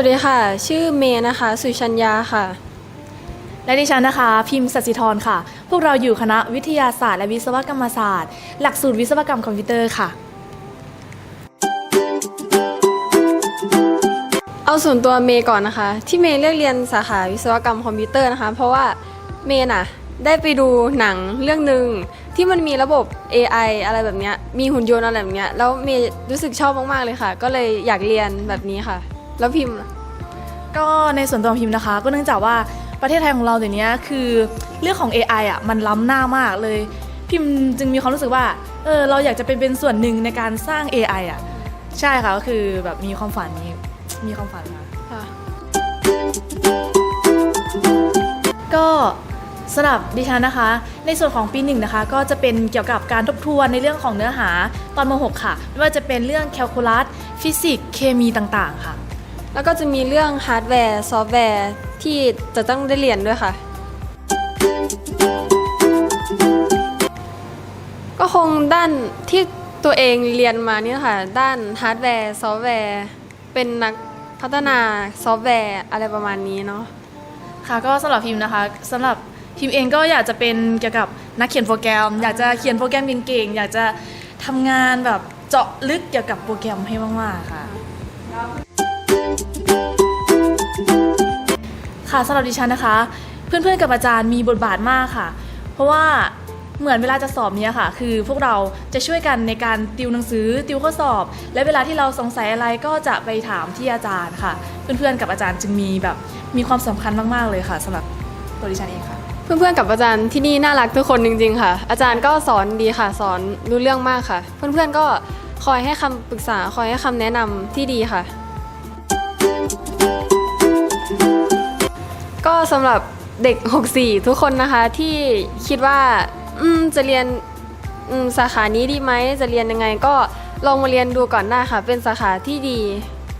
วัสดีค่ะ ชื่อเมย์นะคะ สุชัญญาค่ะ และดิฉันนะคะ พิมพ์สัสิธรค่ะ พวกเราอยู่คณะวิทยาศาสตร์และวิศวกรรมศาสตร์ หลักสูตรวิศวกรรมคอมพิวเตอร์ค่ะ เอาส่วนตัวเมย์ก่อนนะคะ ที่เมย์เลือกเรียนสาขาวิศวกรรมคอมพิวเตอร์นะคะ เพราะว่าเมย์น่ะได้ไปดูหนังเรื่องหนึ่งที่มันมีระบบ AI อะไรแบบเนี้ยมีหุ่นยนต์อะไรแบบเนี้ยแล้วเมย์รู้สึกชอบมากๆเลยค่ะ ก็เลยอยากเรียนแบบนี้ค่ะ แล้วพิมพ์ล่ะ ก็ในส่วนตัวพิมพ์นะคะ ก็เนื่องจากว่าประเทศไทยของเราเดี๋ยวนี้คือเรื่องของ AI อะมันล้ำหน้ามากเลย พิมพ์จึงมีความรู้สึกว่าเออเราอยากจะเป็นเป็นส่วนหนึ่งในการสร้าง AI อะใช่ค่ะก็คือแบบมีความฝันนี้มีความฝันค่ะค่ะก็สำหรับดิฉันนะคะ ในส่วนของปีหนึ่งนะคะ ก็จะเป็นเกี่ยวกับการทบทวนในเรื่องของเนื้อหาตอนม .6 ค่ะไม่ว่าจะเป็นเรื่องแคลคูลัสฟิสิกส์เคมีต่างๆค่ะ แล้วก็จะมีเรื่องฮาร์ดแวร์ ซอฟต์แวร์ที่จะต้องได้เรียนด้วยค่ะ ก็คงด้านที่ตัวเองเรียนมานี่ค่ะ ด้านฮาร์ดแวร์ ซอฟต์แวร์ เป็นนักพัฒนาซอฟต์แวร์อะไรประมาณนี้เนาะค่ะก็สำหรับพิมพ์นะคะสำหรับพิมพ์เองก็อยากจะเป็นเกี่ยวกับนักเขียนโปรแกรม อยากจะเขียนโปรแกรมเก่งๆอยากจะทำงานแบบเจาะลึกเกี่ยวกับโปรแกรมให้มากๆค่ะ ค่ะสำหรับดิฉันนะคะ เพื่อนๆกับอาจารย์มีบทบาทมากค่ะ เพราะว่าเหมือนเวลาจะสอบเนี้ยค่ะ คือพวกเราจะช่วยกันในการติวหนังสือติวข้อสอบ และเวลาที่เราสงสัยอะไรก็จะไปถามที่อาจารย์ค่ะ เพื่อนๆกับอาจารย์จึงมีแบบมีความสำคัญมากๆเลยค่ะสำหรับตัวดิฉันเองค่ะ เพื่อนๆกับอาจารย์ที่นี่น่ารักทุกคนจริง ๆ ค่ะ อาจารย์ก็สอนดีค่ะ สอนรู้เรื่องมากค่ะ เพื่อนๆก็คอยให้คำปรึกษาคอยให้คำแนะนำที่ดีค่ะ ก็สำหรับเด็ก 64 ทุกคนนะคะที่คิดว่าอืมจะเรียนอืมสาขานี้ดีไหมจะเรียนยังไงก็ลองมาเรียนดูก่อนได้าค่ะ เป็นสาขาที่ดี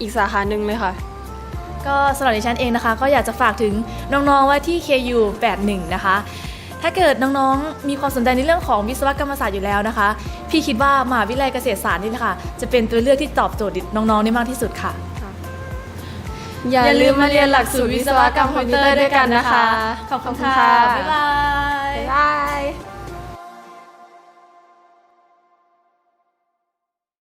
อีกสาขาหนึ่งเลยค่ะ ก็สำหรับดิฉันเองนะคะ ก็อยากจะฝากถึงน้องๆไว้ที่ KU 81 นะคะ ถ้าเกิดน้องๆมีความสนใจในเรื่องของวิศวกรรมศาสตร์อยู่แล้วนะคะ พี่คิดว่ามหาวิทยาลัยเกษตรศาสตร์นี่แหละค่ะจะเป็นตัวเลือกที่ตอบโจทย์น้องๆได้มากที่สุดค่ะ อย่าลืมมาเรียนหลักสูตรวิศวกรรมคอมพิวเตอร์ด้วยกันนะคะ ขอบคุณค่ะ บ๊ายบาย บ๊ายบาย